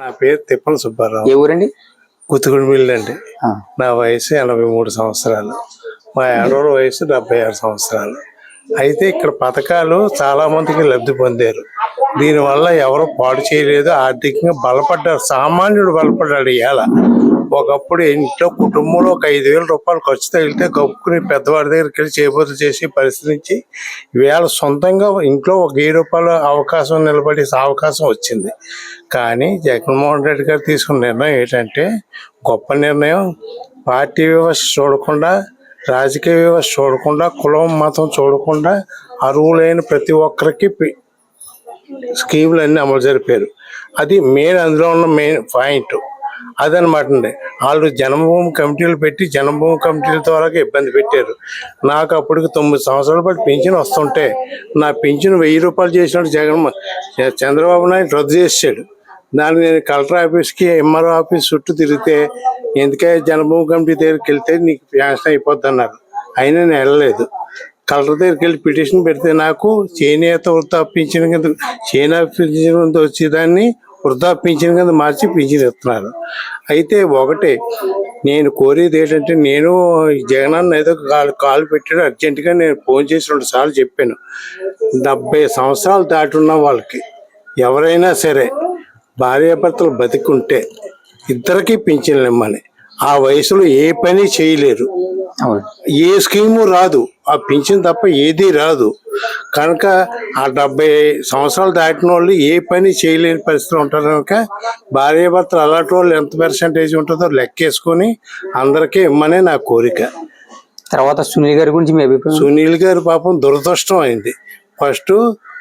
నా పేరు తిప్పన సుబ్బారావు. ఏ ఊరండి? గుతుగుడిమిల్లి అండి. నా వయసు ఎనభై మూడు సంవత్సరాలు. మా ఏడవ వయసు డెబ్బై ఆరు సంవత్సరాలు. అయితే ఇక్కడ పథకాలు చాలా మందికి లబ్ధి పొందారు. దీనివల్ల ఎవరు పాడు చేయలేదు ఆర్థికంగా బలపడ్డారు. సామాన్యుడు బలపడ్డాడు ఇవాళ ఒకప్పుడు ఇంట్లో కుటుంబంలో ఒక ఐదు వేల రూపాయలు ఖర్చు తగిలితే గప్పుకుని పెద్దవాడి దగ్గరికి వెళ్ళి చేపూరు చేసే పరిస్థితి నుంచి ఇవాళ సొంతంగా ఇంట్లో ఒక వెయ్యి రూపాయల అవకాశం నిలబడే అవకాశం వచ్చింది. కానీ జగన్మోహన్ రెడ్డి గారు తీసుకున్న నిర్ణయం ఏంటంటే గొప్ప నిర్ణయం. పార్టీ వ్యవస్థ చూడకుండా రాజకీయ వ్యవస్థ చూడకుండా కులం మతం చూడకుండా అర్హులైన ప్రతి ఒక్కరికి స్కీములు అన్నీ అమలు జరిపారు. అది మెయిన్ అందులో ఉన్న మెయిన్ పాయింట్ అదనమాట అండి. వాళ్ళు జన్మభూమి కమిటీలు పెట్టి జన్మభూమి కమిటీల ద్వారా ఇబ్బంది పెట్టారు. నాకు అప్పటికి తొమ్మిది సంవత్సరాల పాటు పింఛన్ వస్తుంటే నా పింఛన్ వెయ్యి రూపాయలు చేసినట్టు జగన్ చంద్రబాబు నాయుడు రద్దు చేసాడు దాన్ని నేను కలెక్టర్ ఆఫీస్కి ఎంఆర్ఓ ఆఫీస్ చుట్టూ తిరిగితే ఎందుకే జన్మభూమి కమిటీ దగ్గరికి వెళ్తే నీకు ఫ్యాషన్ అయిపోద్ది అన్నారు అయినా నేను వెళ్ళలేదు. కలెక్టర్ దగ్గరికి వెళ్ళి పిటిషన్ పెడితే నాకు చేనేత వృద్ధాపించిన కింద చేనేత పింఛన్ కింద వచ్చేదాన్ని వృద్ధాపించిన కింద మార్చి పింఛన్ ఇస్తున్నారు. అయితే ఒకటే నేను కోరేది ఏంటంటే నేను జగనన్న ఏదో కాలు కాలు పెట్టాడు అర్జెంటుగా నేను ఫోన్ చేసి రెండు సార్లు చెప్పాను. డెబ్బై సంవత్సరాలు దాటున్న వాళ్ళకి ఎవరైనా సరే భార్యాభర్తలు బతికుంటే ఇద్దరికీ పింఛన్లు ఇమ్మని. ఆ వయసులో ఏ పని చేయలేరు. ఏ స్కీము రాదు. ఆ పింఛన్ తప్ప ఏది రాదు. కనుక ఆ డెబ్బై సంవత్సరాలు దాటిన వాళ్ళు ఏ పని చేయలేని పరిస్థితి ఉంటారు కనుక భార్యాభర్తలు అలాంటి వాళ్ళు ఎంత పర్సంటేజ్ ఉంటుందో లెక్కేసుకొని అందరికీ ఇమ్మనే నా కోరిక. తర్వాత సునీల్ గారి గురించి మీ అభిప్రాయం? సునీల్ గారు పాపం దురదృష్టం అయింది. ఫస్ట్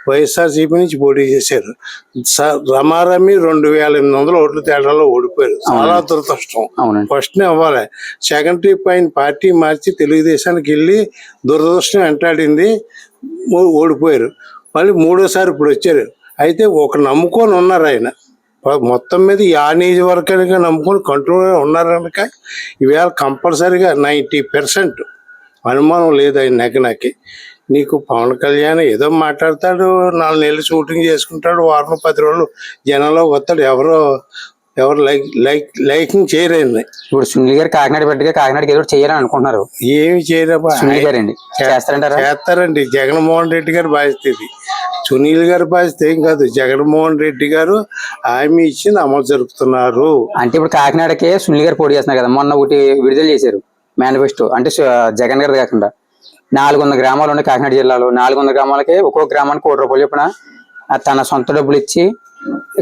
వైఎస్ఆర్సీపీ నుంచి పోటీ చేశారు. రమారమి రెండు వేల ఎనిమిది వందల ఓట్ల తేడాలో ఓడిపోయారు. చాలా దురదృష్టం. ఫస్ట్ అవ్వాలి. సెకండ్ ట్రిప్ ఆయన పార్టీ మార్చి తెలుగుదేశానికి వెళ్ళి దురదృష్టం వెంటాడింది. ఓడిపోయారు. మళ్ళీ మూడోసారి ఇప్పుడు వచ్చారు. అయితే ఒక నమ్ముకొని ఉన్నారు ఆయన. మొత్తం మీద ఆ నియోజకవర్గానికి నమ్ముకొని కంట్రోల్ ఉన్నారు కనుక ఈవేళ కంపల్సరీగా నైంటీ పర్సెంట్ అనుమానం లేదు ఆయన నెగ్గనాకి నీకు పవన్ కళ్యాణ్ ఏదో మాట్లాడతాడు నాలుగు నెలలు షూటింగ్ చేసుకుంటాడు వారం పది రోజులు జనంలో వస్తాడు ఎవరో ఎవరు లైక్ లైక్ లైకింగ్ చేయరండి. ఇప్పుడు సునీల్ గారు కాకినాడ పెట్టగా కాకినాడకి ఏదో చేయాలని అనుకుంటున్నారు. ఏమి చేయరమ్మా సునీల్ గారండి చేస్తారంటారా? చేస్తారండి. జగన్మోహన్ రెడ్డి గారి బాధ్యత ఇది. సునీల్ గారి బాధ్యత ఏం కాదు. జగన్మోహన్ రెడ్డి గారు హామీ ఇచ్చింది అమలు జరుపుతున్నారు. అంటే ఇప్పుడు కాకినాడకే సునీల్ గారు పోటీ చేస్తున్నారు కదా. మొన్న ఒకటి విడుదల చేశారు. మేనిఫెస్టో. అంటే జగన్ గారిది కాకుండా. నాలుగు వందల గ్రామాలు ఉన్నాయి కాకినాడ జిల్లాలో. నాలుగు వందల గ్రామాలకి ఒక్కొక్క గ్రామానికి కోటి రూపాయలు చెప్పిన తన సొంత డబ్బులు ఇచ్చి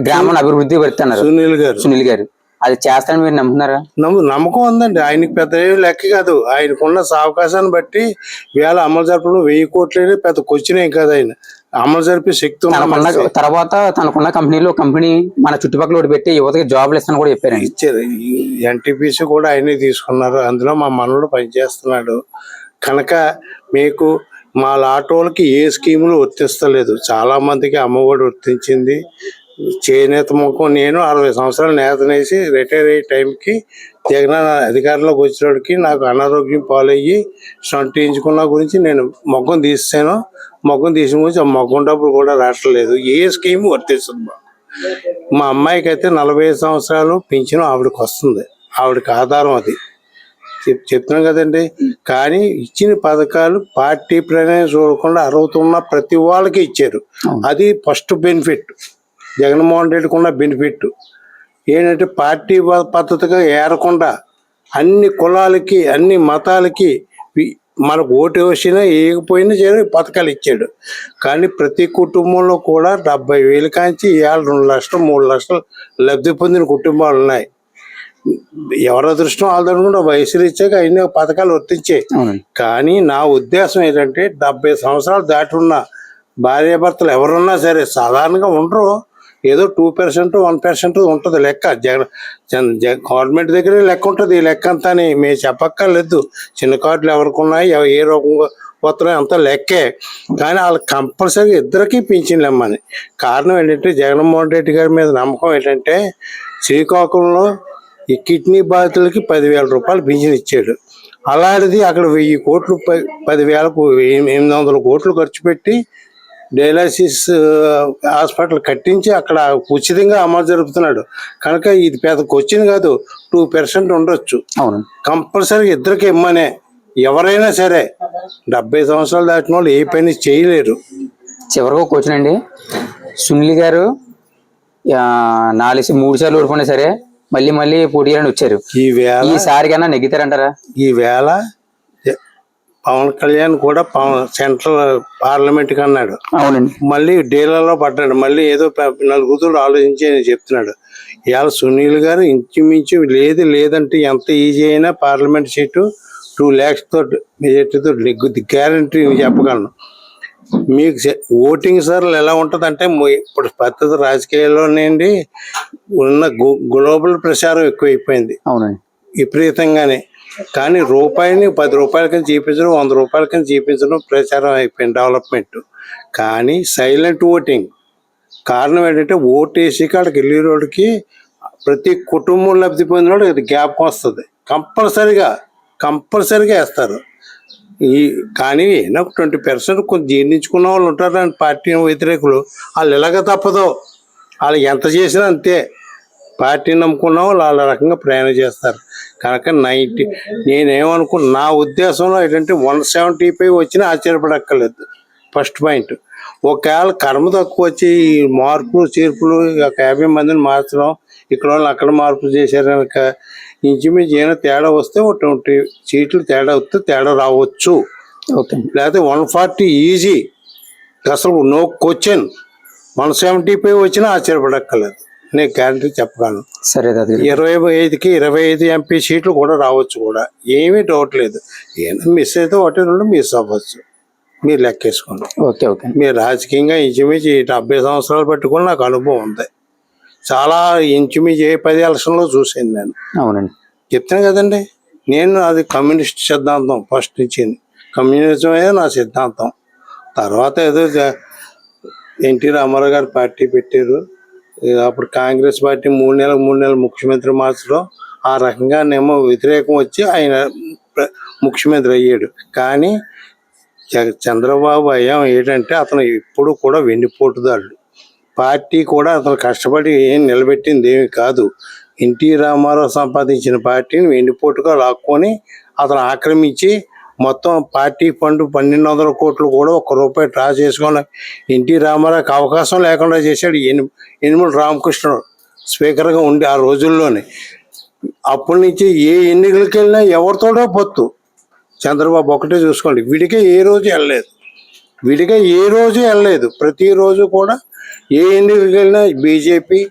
గ్రామాన్ని అభివృద్ధి పెడుతున్నారు. సునీల్ గారు. సునీల్ గారు. అది చేస్తారని మీరు నమ్ముతున్నారా? నమ్ము నమ్మకం ఉందండి. ఆయనకి పెద్ద లెక్క కాదు. ఆయనకున్న అవకాశాన్ని బట్టి వేళ అమలు జరపడం వెయ్యి కోట్లనే పెద్ద క్వశ్చన్ ఏం కాదు ఆయన. అమలు జరిపే శక్తి. తర్వాత తనకున్న కంపెనీలో కంపెనీ మన చుట్టుపక్కల ఒకటి పెట్టి యువతకి జాబ్లు ఇస్తాను కూడా చెప్పారండి. ఇచ్చారు. ఎన్టీపీసీ కూడా ఆయనే తీసుకున్నారు. అందులో మా మనవడు పనిచేస్తున్నాడు. కనుక మీకు మా లాటోలకి ఏ స్కీములు వర్తిస్తలేదు. చాలా మందికి అమ్మఒడి వర్తించింది. చేనేత ముఖం నేను అరవై సంవత్సరాలు నేతనేసి రిటైర్ అయ్యే టైంకి జగన్ అధికారంలోకి వచ్చినోడికి నాకు అనారోగ్యం పాలయ్యి సొంటించుకున్న గురించి నేను మొగ్గం తీస్తాను మొగ్గం తీసిన గురించి ఆ మొగ్గం డబ్బులు కూడా రావట్లేదు. ఏ స్కీమ్ వర్తిస్తుంది మా అమ్మాయికి అయితే నలభై ఐదు సంవత్సరాలు పింఛను ఆవిడకి వస్తుంది ఆవిడకి ఆధారం అది. చెప్తున్నాం కదండి. కానీ ఇచ్చిన పథకాలు పార్టీ ప్రణయం చూడకుండా అర్హత ఉన్న ప్రతి వాళ్ళకి ఇచ్చారు. అది ఫస్ట్ బెనిఫిట్. జగన్మోహన్ రెడ్డికి ఉన్న బెనిఫిట్. ఏంటంటే పార్టీ పద్ధతిగా ఏరకుండా అన్ని కులాలకి అన్ని మతాలకి మనకు ఓటు వేసినా వేయకపోయినా సరే పథకాలు ఇచ్చాడు. కానీ ప్రతి కుటుంబంలో కూడా డెబ్బై వేలు కాంచి ఇవాళ రెండు లక్షలు మూడు లక్షలు లబ్ధి పొందిన కుటుంబాలు ఉన్నాయి. ఎవరి అదృష్టం వాళ్ళదనుకుంటే వయసులు ఇచ్చాక అన్ని పథకాలు వర్తించాయి. అవునండి. కానీ నా ఉద్దేశం ఏంటంటే డెబ్బై సంవత్సరాలు దాటి ఉన్న భార్యాభర్తలు ఎవరున్నా సరే సాధారణంగా ఉండరు. ఏదో టూ పర్సెంట్ వన్ పర్సెంట్ ఉంటుంది లెక్క. జగన్ గవర్నమెంట్ దగ్గరే లెక్క ఉంటుంది. ఈ లెక్క అంతా అని మేము చెప్పక్కర్లేదు. చిన్న కార్డులు ఎవరికి ఉన్నాయి ఏ రకంగా పోతున్నాయి అంతా లెక్కే. కానీ వాళ్ళకి కంపల్సరీ ఇద్దరికీ పింఛన్లు ఇమ్మని కారణం ఏంటంటే జగన్మోహన్ రెడ్డి గారి మీద నమ్మకం ఏంటంటే శ్రీకాకుళంలో ఈ కిడ్నీ బాధితులకి పదివేల రూపాయలు పింఛన్ ఇచ్చాడు. అలాంటిది అక్కడ వెయ్యి కోట్లు పదివేలకు ఎనిమిది వందల కోట్లు ఖర్చు పెట్టి డయాలసిస్ హాస్పిటల్ కట్టించి అక్కడ ఉచితంగా అమలు జరుపుతున్నాడు. కనుక ఇది పెద్ద క్వశ్చన్ కాదు. టూ పర్సెంట్ ఉండొచ్చు. అవును. కంపల్సరీ ఇద్దరికి ఇమ్మనే. ఎవరైనా సరే డెబ్బై సంవత్సరాలు దాటిన వాళ్ళు ఏ పని చేయలేరు. చివరికి ఒక క్వశ్చన్ అండి. సునీల్ గారు నాలుగు మూడు సార్లు ఓడిపోయినా సరే మళ్ళీ మళ్ళీ పోటీ చేయాలని వచ్చారు. ఈ వేళ ఈసారి కన్నా నెగ్గుతారంటారా? ఈ వేళ పవన్ కళ్యాణ్ కూడా పవన్ సెంట్రల్ పార్లమెంట్కి అన్నాడు. అవునండి. మళ్ళీ డీలర్లో పడ్డాడు. మళ్ళీ ఏదో నలుగుతుడు ఆలోచించి చెప్తున్నాడు. ఇవాళ సునీల్ గారు ఇంచుమించు లేదు లేదంటే ఎంత ఈజీ అయినా పార్లమెంట్ సీటు టూ ల్యాక్స్ తోటి మెజార్టీతో గ్యారంటీ చెప్పగలను. మీకు ఓటింగ్ సార్లు ఎలా ఉంటుందంటే ఇప్పుడు పద్ధతి రాజకీయాల్లోనేండి ఉన్న గ్లో- గ్లోబల్ ప్రచారం ఎక్కువైపోయింది. అవునండి. విపరీతంగానే. కానీ రూపాయిని పది రూపాయల కింద చూపించడం వంద రూపాయల కింద చూపించడం ప్రచారం అయిపోయింది డెవలప్మెంట్. కానీ సైలెంట్ ఓటింగ్. కారణం ఏంటంటే ఓటు వేసి కాడికి వెళ్ళేవాడికి ప్రతి కుటుంబం లబ్ధి పొందినోడు ఇది జ్ఞాపకం వస్తుంది. కంపల్సరిగా కంపల్సరిగా వేస్తారు. ఈ కానీ నాకు ట్వంటీ పర్సెంట్ కొంచెం జీర్ణించుకున్న వాళ్ళు ఉంటారు. అండి పార్టీ వ్యతిరేకులు. వాళ్ళు ఇలాగ తప్పదు. వాళ్ళు ఎంత చేసినా అంతే. పార్టీని నమ్ముకున్న వాళ్ళు వాళ్ళ రకంగా ప్రయాణం చేస్తారు. కనుక నైంటీ నేనేమనుకున్నా నా ఉద్దేశంలో ఏంటంటే వన్ సెవెంటీ ఫైవ్ వచ్చినా ఆశ్చర్యపడక్కర్లేదు. First point. ఒకవేళ కర్మ తక్కువ వచ్చి ఈ మార్పులు చేర్పులు ఒక యాభై మందిని మార్చడం ఇక్కడ వాళ్ళు అక్కడ మార్పులు చేశారు కనుక ఇంచుమించు ఏమైనా తేడా వస్తే ఒక ట్వంటీ సీట్లు తేడా వస్తే తేడా రావచ్చు. ఓకే లేకపోతే వన్ ఫార్టీ ఈజీ. అసలు no question. One seventy five వచ్చినా ఆశ్చర్యపడక్కర్లేదు. నేను గ్యారంటీ చెప్పగలను. సరే ఇరవై ఐదుకి ఇరవై ఐదు ఎంపీ సీట్లు కూడా రావచ్చు కూడా. ఏమీ డౌట్ లేదు. ఏమైనా మిస్ అయితే ఒకటి రెండు మిస్ అవ్వచ్చు. మీరు లెక్కేసుకోండి. ఓకే ఓకే మీరు రాజకీయంగా ఇంచుమించు డెబ్బై సంవత్సరాలు పెట్టుకుని నాకు అనుభవం ఉంది. చాలా ఇంచుమించు ఏ పది ఎలక్షన్లో చూసాను నేను. అవునండి. చెప్తాను కదండి నేను అది కమ్యూనిస్ట్ సిద్ధాంతం ఫస్ట్ నుంచి కమ్యూనిజమే నా సిద్ధాంతం. తర్వాత ఏదో ఎన్టీ రామారావు గారు పార్టీ పెట్టారు. అప్పుడు కాంగ్రెస్ పార్టీ మూడు నెలలు మూడు నెలలు ముఖ్యమంత్రి మార్చడం ఆ రకంగానేమో వ్యతిరేకం వచ్చి ఆయన ముఖ్యమంత్రి అయ్యాడు. కానీ చంద్రబాబు అయ్యాం ఏంటంటే అతను ఇప్పుడు కూడా వెన్నుపోటుదారుడు. పార్టీ కూడా అతను కష్టపడి ఏం నిలబెట్టింది ఏమి కాదు. ఎన్టీ రామారావు సంపాదించిన పార్టీని వెండిపోటుగా లాక్కొని అతను ఆక్రమించి మొత్తం పార్టీ ఫండ్ పన్నెండు వందల కోట్లు కూడా ఒక్క రూపాయి డ్రా చేసుకొని ఎన్టీ రామారావుకి అవకాశం లేకుండా చేశాడు ఎని ఎనిమిది రామకృష్ణుడు స్పీకర్గా ఉండి ఆ రోజుల్లోనే. అప్పటి నుంచి ఏ ఎన్నికలకు వెళ్ళినా ఎవరితోడో పొత్తు. చంద్రబాబు ఒకటే చూసుకోండి. విడిగా ఏ రోజు వెళ్ళలేదు. విడిగా ఏ రోజు వెళ్ళలేదు. ప్రతిరోజు కూడా ఏ ఎన్నికలకు వెళ్ళినా బీజేపీ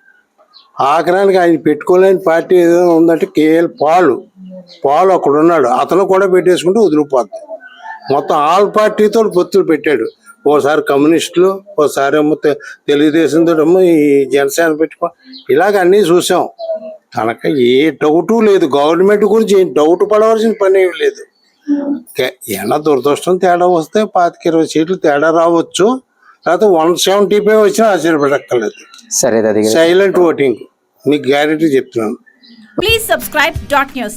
ఆఖరానికి ఆయన పెట్టుకోలేని పార్టీ ఏదైనా ఉందంటే కేఎల్ పాలు పాలు అక్కడ ఉన్నాడు. అతను కూడా పెట్టేసుకుంటే వదిలిపోద్ది. మొత్తం ఆల్ పార్టీతో పొత్తులు పెట్టాడు. ఓసారి కమ్యూనిస్టులు ఓసారి ఏమో తె- తెలుగుదేశంతో ఏమో ఈ జనసేన పెట్టుకో ఇలాగ అన్నీ చూసాం. కనుక ఏ డౌటు లేదు. గవర్నమెంట్ గురించి ఏం డౌట్ పడవలసిన పని ఏమి లేదు. కే- ఏమన్నా దురదృష్టం తేడా వస్తే పాతిక ఇరవై సీట్లు తేడా రావచ్చు. లేకపోతే వన్ సెవెంటీ ఫైవ్ వచ్చినా ఆశ్చర్యపడక్కర్లేదు. సరే సైలెంట్ ఓటింగ్ మీకు గ్యారెంటీ చెప్తున్నాను. Please subscribe dot news.